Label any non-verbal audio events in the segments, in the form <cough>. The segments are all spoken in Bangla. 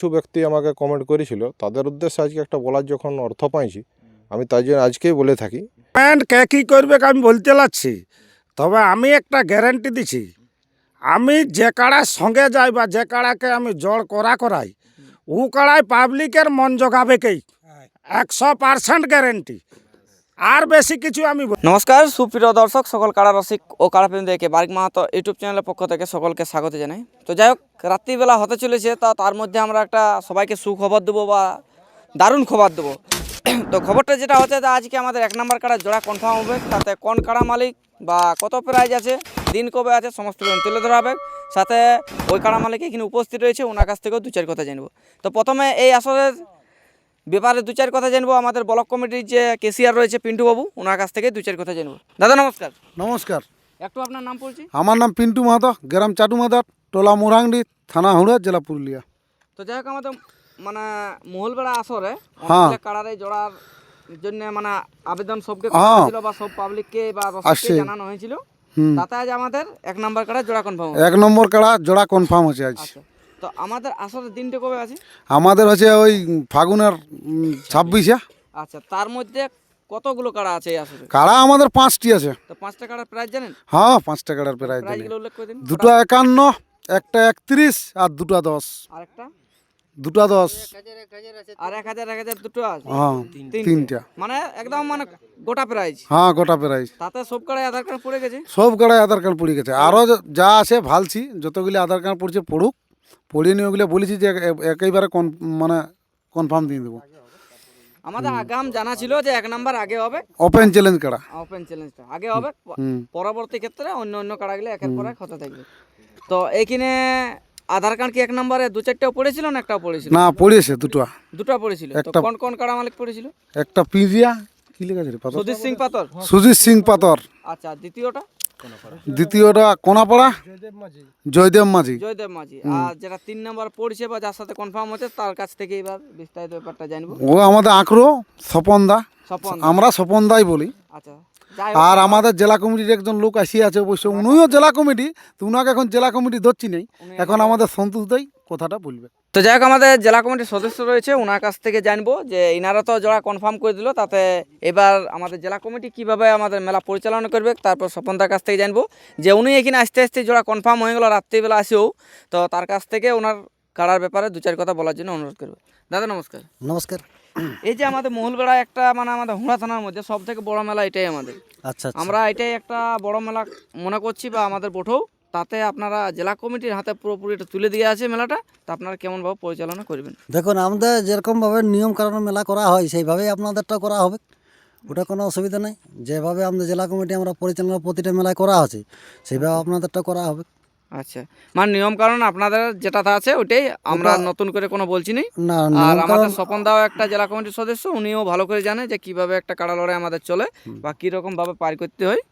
কিছু ব্যক্তি আমাকে কমেন্ট করেছিল তাদের উদ্দেশ্যে আজকে একটা বলার যখন অর্থ পাইছি আমি তাই জন্য আজকেই বলে থাকি। প্যান্ট কে কী করবে আমি বলতে লাগছি তবে আমি একটা গ্যারেন্টি দিছি আমি যে কাড়ার সঙ্গে যাই বা যে কাড়াকে আমি জড় করা করাই ও কাড়ায় পাবলিকের মন জোগাবেকেই একশো পার্সেন্ট গ্যারেন্টি আর বেশি কিছু আমি নমস্কার, সুপ্রিয় দর্শক, সকল কারা রসিক ও কাড়াপ্রেমীদেরকে বারিক মাহাতো ইউটিউব চ্যানেলের পক্ষ থেকে সকলকে স্বাগত জানাই। তো যাই হোক, রাত্রিবেলা হতে চলেছে, তা তার মধ্যে আমরা একটা সবাইকে সুখবর দেবো বা দারুণ খবর দেবো। তো খবরটা যেটা হচ্ছে যে আজকে আমাদের এক নম্বর কাড়া জোড়া কনফার্ম হবে, তাতে কোন কাড়া মালিক বা কত প্রাইজ আছে, দিন কবে আছে, সমস্ত তুলে ধরা হবে। সাথে ওই কাড়া মালিক এখানে উপস্থিত রয়েছে, ওনার কাছ থেকেও দু চার কথা জানব। তো প্রথমে এই আসরের ব্যাপারে দু চার কথা জানব আমাদের ব্লক কমিটির যে কেসিয়ার রয়েছে পিন্টু বাবু ওনার কাছ থেকে দু চার কথা জানব। দাদা নমস্কার। নমস্কার। একটু আপনার নাম বলছি আমার নাম পিন্টু মাহাতো গ্রাম চাটু মাদার টোলা মুরাংডি থানা হুড়া জেলা পুরুলিয়া। তো যাই হোক আমাদের মানে মহলবেড়া আসরে হ্যাঁ। কাড়ারে জোড়ার জন্য মানে আবেদন সবকে হ্যাঁ। ছিল বা সব পাবলিককে বা রসিককে। জানানো হয়েছিল। তাতে আজ আমাদের এক নম্বর কাড়া জোড়া কনফার্ম এক নম্বর কাড়া জোড়া কনফার্ম হচ্ছে আজ। আচ্ছা। তো আমাদের আসরের দিনটা কবে আছে? আমাদের হচ্ছে ওই ফাগুনের ছাব্বিশে। আচ্ছা তার মধ্যে কতগুলো কাড়া আছে কাড়া আমাদের পাঁচটি আছে। তো পাঁচটা কাড়ার প্রাইস জানেন? হ্যাঁ পাঁচটা কাড়ার প্রায় জানি। উল্লেখ করে দিন। দুটো একান্ন একটা একত্রিশ আর দুটো দশ। আরেকটা? দুটো দশ। আর এক হাজার এক হাজার দুটো আছে? হ্যাঁ তিনটে। তিনটা। মানে একদম মানে গোটা প্রাইজ হ্যাঁ গোটা প্রাইজ তাতে সব কাড়ায় আধার কার্ড পড়ে গেছে? সব কাড়ায় আধার কার্ড পড়ে গেছে। আরও যা আছে ভালছি যতগুলি আধার কার্ড পড়ছে পড়ুক। পড়িয়ে নিয়ে ওগুলো বলেছি যে একেবারে কন মানে কনফার্ম দিয়ে দেবো। আমাদের আগাম জানা ছিল যে এক নাম্বার আগে হবে। ওপেন চ্যালেঞ্জ কাড়া ওপেন চ্যালেঞ্জটা আগে হবে পরবর্তী ক্ষেত্রে অন্য অন্য কাড়াগুলো একের পর এক হতে থাকবে। তো এইখানে আধার কার্ড কি এক নম্বরে দু চারটাও পড়েছিল না একটাও পড়েছিল? না পড়েছে দুটো। দুটো পড়েছিল। একটা- কোন কোন কাড়া মালিক পড়েছিল? একটা পিজিয়া কি লেখা আছে সুধীর সিং পাতর সুজিত সিং পাতর আচ্ছা দ্বিতীয়টা? দ্বিতীয়টা কোনাপাড়া? জয়দেব মাঝি জয়দেব মাঝি আর যেটা তিন নম্বর পড়ছে বা যার সাথে কনফার্ম হচ্ছে তার কাছ থেকে এবার বিস্তারিত ব্যাপারটা জানব। ও আমাদের আঁকড়ো স্বপন দা আমরা স্বপন দাই বলি। আচ্ছা আর আমাদের জেলা কমিটির একজন লোক আসিয়ে আছে অবশ্য উনিও জেলা কমিটি তো উনাকে এখন জেলা কমিটি ধরছি নেই। এখন আমাদের সন্তোষ দাই। কথাটা বলবে। তো যাই হোক আমাদের জেলা কমিটির সদস্য রয়েছে ওনার কাছ থেকে জানব যে ইনারা তো যারা কনফার্ম করে দিল তাতে এবার আমাদের জেলা কমিটি কীভাবে আমাদের মেলা পরিচালনা করবে তারপর স্বপনদার কাছ থেকে জানব যে উনি এখানে আস্তে আস্তে যারা কনফার্ম হয়ে গেল রাত্রিবেলা আসেও তো তার কাছ থেকে ওনার কাড়ার ব্যাপারে দু চার কথা বলার জন্য অনুরোধ করবে। দাদা নমস্কার। নমস্কার। এই যে আমাদের মহলবেড়া একটা মানে আমাদের হুড়া থানার মধ্যে সব থেকে বড় মেলা এটাই আমাদের। আচ্ছা আচ্ছা। আমরা এটাই একটা বড় মেলা মনে করছি বা আমাদের বঠেও তাতে আপনারা জেলা কমিটির হাতে পুরোপুরি এটা তুলে দিয়ে আছে মেলাটা তা আপনারা কেমনভাবে পরিচালনা করবেন? দেখুন আমাদের যেরকমভাবে নিয়ম কারণ মেলা করা হয় সেইভাবেই আপনাদেরটা করা হবে। ওটা কোনো অসুবিধা নেই। যেভাবে আমাদের জেলা কমিটি আমরা পরিচালনা প্রতিটা মেলায় করা আছে সেইভাবে আপনাদেরটা করা হবে। আচ্ছা। মানে নিয়ম কারণ আপনাদের যেটা আছে ওটাই আমরা নতুন করে কোনো বলছি না। আর আমাদের স্বপন দাও একটা জেলা কমিটির সদস্য উনিও ভালো করে জানে যে কীভাবে একটা কাড়া লড়াই আমাদের চলে বা কীরকমভাবে পার করতে হয়।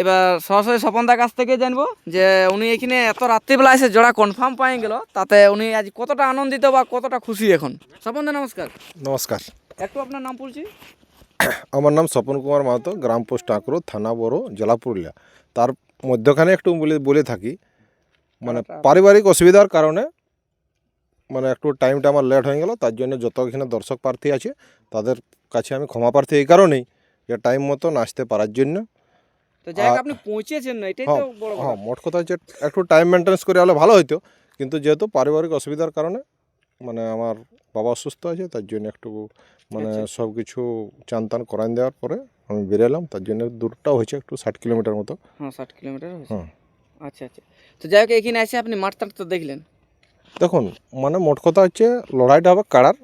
এবার সরাসরি স্বপনদার কাছ থেকে জানব যে উনি এখানে এত রাত্রিবেলা এসে জোড়া কনফার্ম পাই গেল তাতে উনি আজ কতটা আনন্দিত বা কতটা খুশি এখন? স্বপনদা নমস্কার। নমস্কার। একটু আপনার নাম পড়ছি <coughs> আমার নাম স্বপন কুমার মাহাতো গ্রাম পোস্ট আঁকড়ো থানা বড় জেলা পুরুলিয়া। তার মধ্যখানে একটু বলে বলে থাকি মানে পারিবারিক অসুবিধার কারণে মানে একটু টাইমটা আমার লেট হয়ে গেল তার জন্য যত এখানে দর্শক প্রার্থী আছে তাদের কাছে আমি ক্ষমা প্রার্থী এই কারণেই যে টাইম মতন আসতে পারার জন্য। তো যাই হোক আপনি পৌঁছেছেন না এটাই হ্যাঁ তো বড় হ্যাঁ মোট কথা হচ্ছে একটু টাইম মেনটেন্স করে হলে ভালো হতো কিন্তু যেহেতু পারিবারিক অসুবিধার কারণে মানে আমার বাবা অসুস্থ আছে তার জন্য একটু মানে আচ্ছা। সব কিছু চান টান করান দেওয়ার পরে আমি বেরোলাম তার জন্য দূরটাও হয়েছে একটু ষাট কিলোমিটার মতো। হ্যাঁ ষাট কিলোমিটার হ্যাঁ আচ্ছা আচ্ছা। তো যাই হোক এখানে এসে আপনি মাঠ তো দেখলেন। দেখুন মানে মোট কথা হচ্ছে লড়াইটা হবে কাড়ার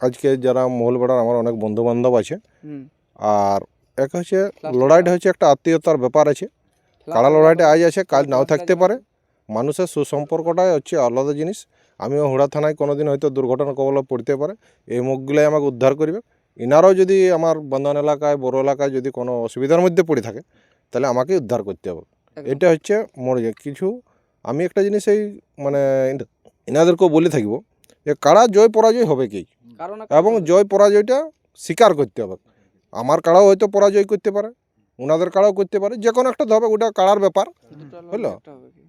আজকে যারা মহলবেড়ার আমার অনেক বন্ধু বান্ধব আছে আর এক হচ্ছে লড়াইটা হচ্ছে একটা আত্মীয়তার ব্যাপার আছে। কাড়া লড়াইটা আজ আছে কাল নাও থাকতে পারে। মানুষের সুসম্পর্কটাই হচ্ছে আলাদা জিনিস। আমিও হুড়া থানায় কোনোদিন হয়তো দুর্ঘটনা কবলে পড়তে পারে। এই মুখগুলাই আমাকে উদ্ধার করবে। ইনারাও যদি আমার বন্ধন এলাকায় বড় এলাকায় যদি কোনো অসুবিধার মধ্যে পড়ে থাকে তাহলে আমাকে উদ্ধার করতে হবে। এটা হচ্ছে মোর। কিছু আমি একটা জিনিস এই মানে ইনাদেরকেও বলে থাকব যে কারা জয় পরাজয় হবে কি? এবং জয় পরাজয়টা স্বীকার করতে হবে। আমার কাড়াও হয়তো পরাজয় করতে পারে ওনাদের কাড়াও করতে পারে যে কোনো একটা হবে ওটা কাড়ার ব্যাপার হলো?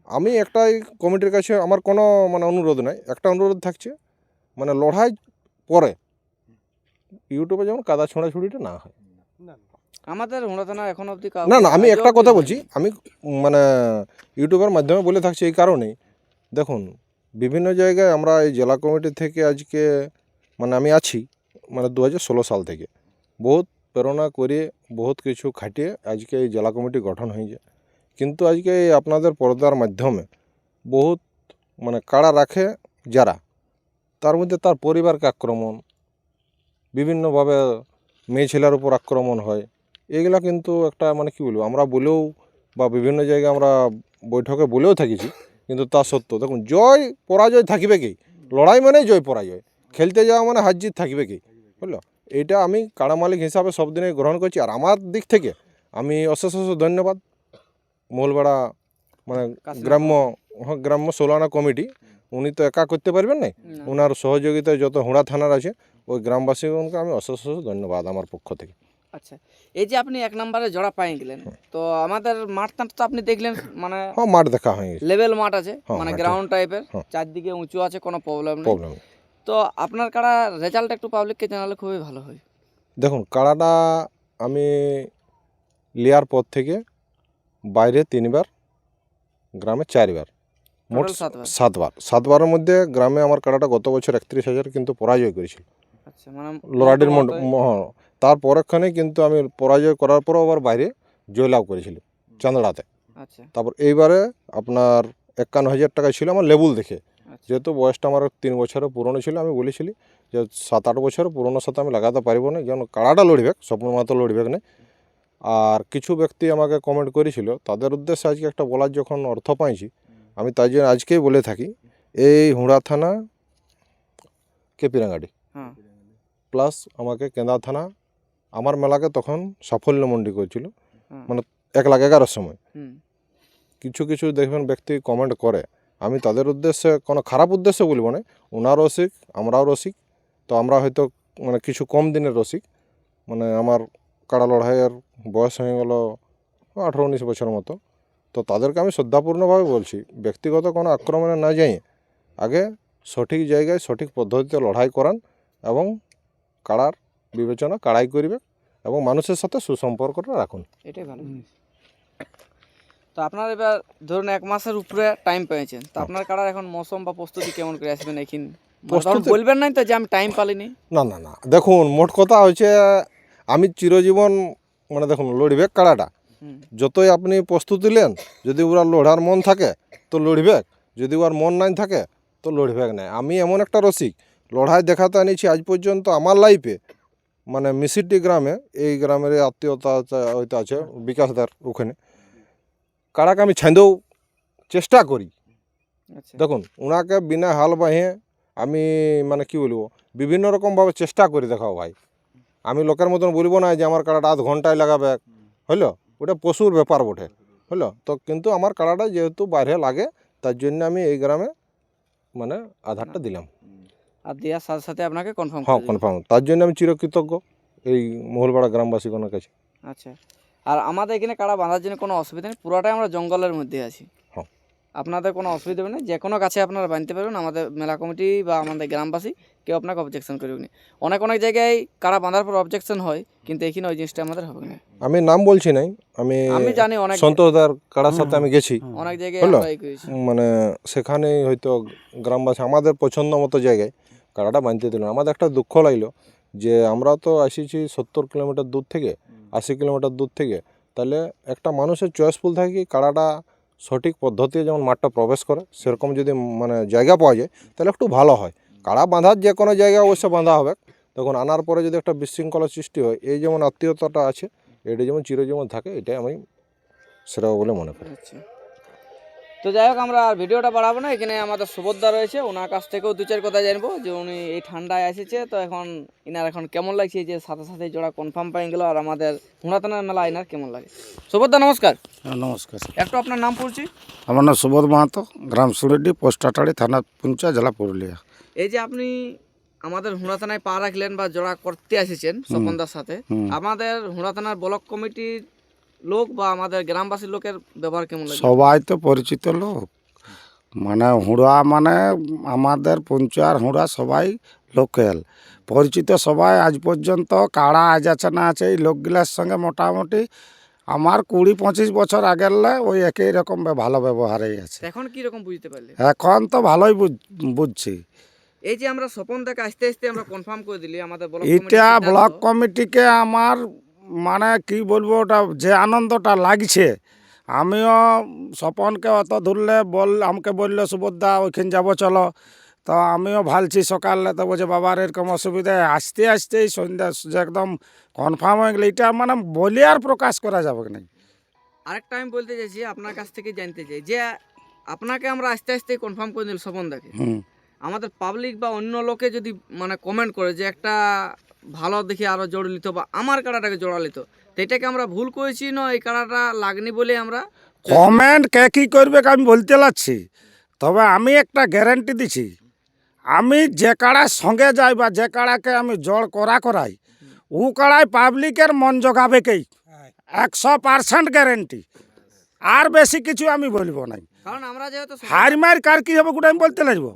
আমি একটাই কমিটির কাছে আমার কোনো মানে অনুরোধ নাই একটা অনুরোধ থাকছে মানে লড়াই পরে ইউটিউবে যেমন কাদা ছোঁড়াছুড়িটা না হয়। আমাদের এখন অবধি না না আমি একটা কথা বলছি আমি মানে ইউটিউবের মাধ্যমে বলে থাকছি এই কারণেই। দেখুন বিভিন্ন জায়গায় আমরা এই জেলা কমিটি থেকে আজকে মানে আমি আছি মানে দু হাজার ষোলো সাল থেকে বহুত প্রেরণা করে বহুত কিছু খাটিয়ে আজকে এই জেলা কমিটি গঠন হয়েছে। কিন্তু আজকে এই আপনাদের পর্দার মাধ্যমে বহুত মানে কাড়া রাখে যারা, তার মধ্যে তার পরিবারকে আক্রমণ, বিভিন্নভাবে মেয়ে ছেলের উপর আক্রমণ হয়, এগুলা কিন্তু একটা মানে কি বলব, আমরা বলেও বা বিভিন্ন জায়গায় আমরা বৈঠকে বলেও থাকিছি, কিন্তু তা সত্য। দেখুন, জয় পরাজয় থাকিবে কি? লড়াই মানে জয় পরাজয়, খেলতে যাওয়া মানে হার জিত থাকিবে কি? বুঝলো? এইটা আমি কাড়া মালিক হিসাবে সব দিনে গ্রহণ করছি। আর আমার দিক থেকে আমি অশেষ অশেষ ধন্যবাদ। মহলবাড়া মানে গ্রাম্য হ্যাঁ, গ্রাম্য সোলানা কমিটি উনি তো একা করতে পারবেন না। ওনার সহযোগিতায় যত হুড়া থানার আছে ওই গ্রামবাসীগণকে আমি অশেষ অশেষ ধন্যবাদ আমার পক্ষ থেকে। আচ্ছা এই যে আপনি এক নম্বরে জোড়া পাই গেলেন তো আমাদের মাঠটা তো আপনি দেখলেন মানে হ্যাঁ মাঠ দেখা হয়ে গেছে। লেভেল মাঠ আছে হ্যাঁ, মানে গ্রাউন্ড টাইপের হ্যাঁ। চারদিকে উঁচু আছে কোনো প্রবলেম নেই। প্রবলেম তো আপনার কারা রেজাল্ট একটু পাবলিককে জানালে খুবই ভালো হয়। দেখুন কাড়াটা আমি লিয়ার পর থেকে বাইরে তিনবার গ্রামে চারবার মোট সাতবার। সাতবার। সাতবারের মধ্যে গ্রামে আমার কাড়াটা গত বছর একত্রিশ হাজার কিন্তু পরাজয় করেছিল। আচ্ছা মানে লোরাডির তার পরক্ষণে কিন্তু আমি পরাজয় করার পরও আবার বাইরে জয়লাভ করেছিল চান্দড়াতে আচ্ছা। তারপর এইবারে আপনার একান্ন হাজার টাকা ছিল আমার লেবুল দেখে। যেহেতু বয়সটা আমার তিন বছরের পুরনো ছিল আমি বলেছিলি যে সাত আট বছরের পুরনোর সাথে আমি লাগাতে পারব না যেমন কাড়াটা লড়বে স্বপ্ন মাত্র লড়বে না। আর কিছু ব্যক্তি আমাকে কমেন্ট করেছিল তাদের উদ্দেশ্যে আজকে একটা বলার যখন অর্থ পাইছি আমি তাই জন্য আজকেই বলে থাকি এই হুড়া থানা কেপিরাঙ্গাড়ি হ্যাঁ। প্লাস আমাকে কেন্দা থানা আমার মেলাকে তখন সাফল্য মন্ডি করেছিল। মানে এক লাখ এগারোর সময়। কিছু কিছু দেখবেন ব্যক্তি কমেন্ট করে আমি তাদের উদ্দেশ্যে কোনো খারাপ উদ্দেশ্যে বলব না। ওনার রসিক, আমরাও রসিক। তো আমরা হয়তো মানে কিছু কম দিনের রসিক। মানে আমার কাড়া লড়াইয়ের বয়স হয়ে গেল আঠেরো উনিশ বছর মতো। তো তাদেরকে আমি শ্রদ্ধাপূর্ণভাবে বলছি, ব্যক্তিগত কোনো আক্রমণে না যাই আগে সঠিক জায়গায় সঠিক পদ্ধতিতে লড়াই করান এবং কাড়ার বিবেচনা কাড়াই করবে এবং মানুষের সাথে সুসম্পর্কটা রাখুন। এটাই ভালো। তো আপনার এবার ধরুন এক মাসের উপরে টাইম পেয়েছেন। তো আপনার কারার এখন মৌসুম বা প্রস্তুতি কেমন করে আসবেন এখন প্রস্তুতি- বলবেন নাই তো যে আমি টাইম পালিনি? না না না। দেখুন মোট কথা হচ্ছে আমি চিরজীবন মানে দেখুন লড়বে কাড়াটা। যতই আপনি প্রস্তুতি নেন যদি ওরা লড়ার মন থাকে তো লড়বে। যদি ওর মন নাই থাকে তো লড়বে না। আমি এমন একটা রসিক লড়াই দেখাতে আনিছি আজ পর্যন্ত আমার লাইফে মানে মিসিডি গ্রামে এই গ্রামের আত্মীয়তা আছে- হয়তো আছে বিকাশদার ওখানে। কাড়াকে আমি ছাঁদেও চেষ্টা করি। আচ্ছা। দেখুন ওনাকে বিনা হাল বাহিয়ে আমি মানে কি বলব বিভিন্ন রকমভাবে চেষ্টা করি দেখাও ভাই। আমি লোকের মতন বলব না যে আমার কাড়াটা আধ ঘন্টায় লাগাবে। হইল? ওটা পশুর ব্যাপার বটে। হইল? তো কিন্তু আমার কাড়াটা যেহেতু বাইরে লাগে তার জন্য আমি এই গ্রামে মানে আধারটা দিলাম। আর দেওয়ার সাথে সাথে আপনাকে কনফার্ম হ্যাঁ কনফার্ম তার জন্য আমি চিরকৃতজ্ঞ এই মহলপাড়া গ্রামবাসীগণের কাছে। আচ্ছা। আর আমাদের এখানে কাড়া বাঁধার জন্য কোনো অসুবিধা নেই পুরোটাই আমরা জঙ্গলের মধ্যে আছি। হ্যাঁ। আপনাদের কোনো অসুবিধা হবে না যে কোনো গাছে আপনারা বাঁধতে পারবেন আমাদের মেলা কমিটি বা আমাদের গ্রামবাসী কেউ আপনাকে অবজেকশন করবে না। অনেক অনেক জায়গায় কাড়া বাঁধার পর অবজেকশন হয় কিন্তু এখানে ওই জিনিসটা আমাদের হবে না। আমি নাম বলছি নাই আমি আমি জানি অনেক সন্তোষদার কাড়ার সাথে আমি গেছি। অনেক জায়গায় মানে সেখানেই হয়তো গ্রামবাসী আমাদের পছন্দ মতো জায়গায় কাড়াটা বাঁধতে দিল না। আমাদের একটা দুঃখ লাগল যে আমরা তো আসিছি সত্তর কিলোমিটার দূর থেকে আশি কিলোমিটার দূর থেকে তাহলে একটা মানুষের চয়েসফুল থাকে কি কাড়াটা সঠিক পদ্ধতি যেমন মাঠটা প্রবেশ করে সেরকম যদি মানে জায়গা পাওয়া যায় তাহলে একটু ভালো হয়। কাড়া বাঁধার যে কোনো জায়গায় অবশ্য বাঁধা হবে। তখন আনার পরে যদি একটা বিশৃঙ্খলা সৃষ্টি হয় এই যেমন আত্মীয়তাটা আছে এটা যেমন চিরজীবন থাকে এটাই আমি সেটা বলে মনে করি। আচ্ছা। তো যাই হোক আমরা আর ভিডিওটা বাড়াবো না। এখানে আমাদের সুভদ্রা রয়েছে। ওনার কাছ থেকেও দু চার কথা জানব যে উনি এই ঠান্ডায় এসেছে। তো এখন ইনার এখন কেমন লাগছে যে সাথে সাথে জোড়া কনফার্ম পাই গেল আর আমাদের হুনাতানার মেলা ইনার কেমন লাগে? সুভদ্রা নমস্কার। হ্যাঁ, নমস্কার একটু আপনার নাম পড়ছি? আমার নাম সুবোধ মাহাতো গ্রাম সুরেড্ডি পোস্ট আটাড়ি থানা পুঞ্চা জেলা পুরুলিয়া। এই যে আপনি আমাদের হুড়াথানায় পা রাখলেন বা জোড়া করতে এসেছেন স্বপনদার সাথে। আমাদের হুড়াথানার ব্লক কমিটির লোক বা আমাদের গ্রামবাসীর লোকের ব্যবহার কেমন লাগে? সবাই তো পরিচিত লোক। মানে হুড়া মানে আমাদের পঞ্চার হুড়া সবাই লোকাল। পরিচিত সবাই আজ পর্যন্ত কাড়া আজ আছে না আছে এই লোকগুলার সঙ্গে মোটামুটি আমার কুড়ি পঁচিশ বছর আগের লে ওই একই রকম ভালো ব্যবহারেই আছে। এখন কি রকম বুঝতে পারলে? এখন তো ভালোই বুঝ- বুঝছি। এই যে আমরা স্বপন থেকে আস্তে আস্তে আমরা কনফার্ম করে দিলি আমাদের এটা ব্লক কমিটিকে আমার মানে কি বলব ওটা যে আনন্দটা লাগছে। আমিও স্বপনকে অত ধরলে বল আমাকে বলল সুভদ্রা ওইখানে যাব চলো। তো আমিও ভালছি সকালে তো বলছে বাবার এরকম অসুবিধা। আসতে আসতেই সন্ধ্যা যে একদম কনফার্ম হয়ে গেলে এটা মানে বলে আর প্রকাশ করা যাবে না আরেকটা আমি বলতে চাইছি আপনার কাছ থেকে জানতে চাই যে আপনাকে আমরা আস্তে আস্তে কনফার্ম করে দিল স্বপন দাকে হুম। আমাদের পাবলিক বা অন্য লোকে যদি মানে কমেন্ট করে যে একটা ভালো দেখে আরও জোড় লিত বা আমার কাড়াটাকে জোড়া লিত তো এটাকে আমরা ভুল করেছি না এই কাড়াটা লাগনি বলে আমরা কমেন্ট কে কী করবে আমি বলতে লাগছি তবে আমি একটা গ্যারান্টি দিছি। আমি যে কাড়ার সঙ্গে যাই বা যে কাড়াকে আমি জড় করা করাই ও কাড়ায় পাবলিকের মন জোগাবে কেই? একশো পার্সেন্ট গ্যারেন্টি আর বেশি কিছু আমি বলব নাই। কারণ আমরা যেহেতু হার মার কার কি হবে গোটা আমি বলতে লাগবো।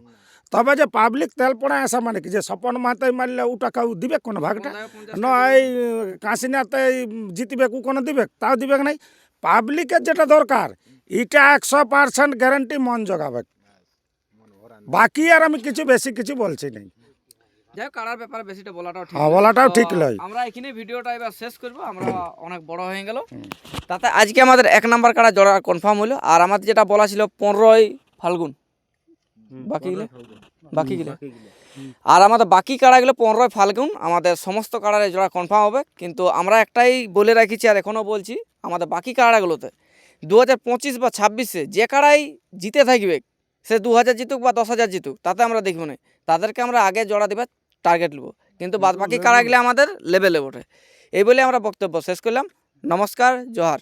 তবে যে পাবলিক তেল পড়া আসা মানে কি যে স্বপন মাতাই মারলে ও টাকা ও দিবে কোনো ভাগটা? ন এই কাশিনাতে জিতবে কু কোনো দিবে? তাও দিবে নাই। পাবলিকের যেটা দরকার এটা একশো পার্সেন্ট গ্যারেন্টি মন জোগাবে। বাকি আর আমি কিছু বেশি কিছু বলছি নাই। যাই হোক কাড়ার ব্যাপারে বেশিটা বলাটাও ঠিক হ্যাঁ, নয়। বলাটাও ঠিক নয়। আমরা এখানে ভিডিওটা এবার শেষ করব আমরা অনেক বড় হয়ে গেল। তাতে আজকে আমাদের এক নাম্বার কাড়া জোড়া কনফার্ম হলো আর আমাদের যেটা বলা ছিল পনেরোই ফাল্গুন। বাকি গেলে? বাকি গেলে? আর আমাদের বাকি কাড়াগুলো পনেরোই ফাল্গুন আমাদের সমস্ত কাড়ার জোড়া কনফার্ম হবে। কিন্তু আমরা একটাই বলে রাখিছি আর এখনও বলছি আমাদের বাকি কাড়াগুলোতে দু হাজার পঁচিশ বা ছাব্বিশে যে কাড়াই জিতে থাকবে সে দু হাজার জিতুক বা দশ হাজার জিতুক তাতে আমরা দেখব না। তাদেরকে আমরা আগে জোড়া দেবার টার্গেট নেব। কিন্তু বাদ বাকি কাড়াগুলো আমাদের লেভেলে ওঠে এই বলে আমরা বক্তব্য শেষ করলাম। নমস্কার জোহার।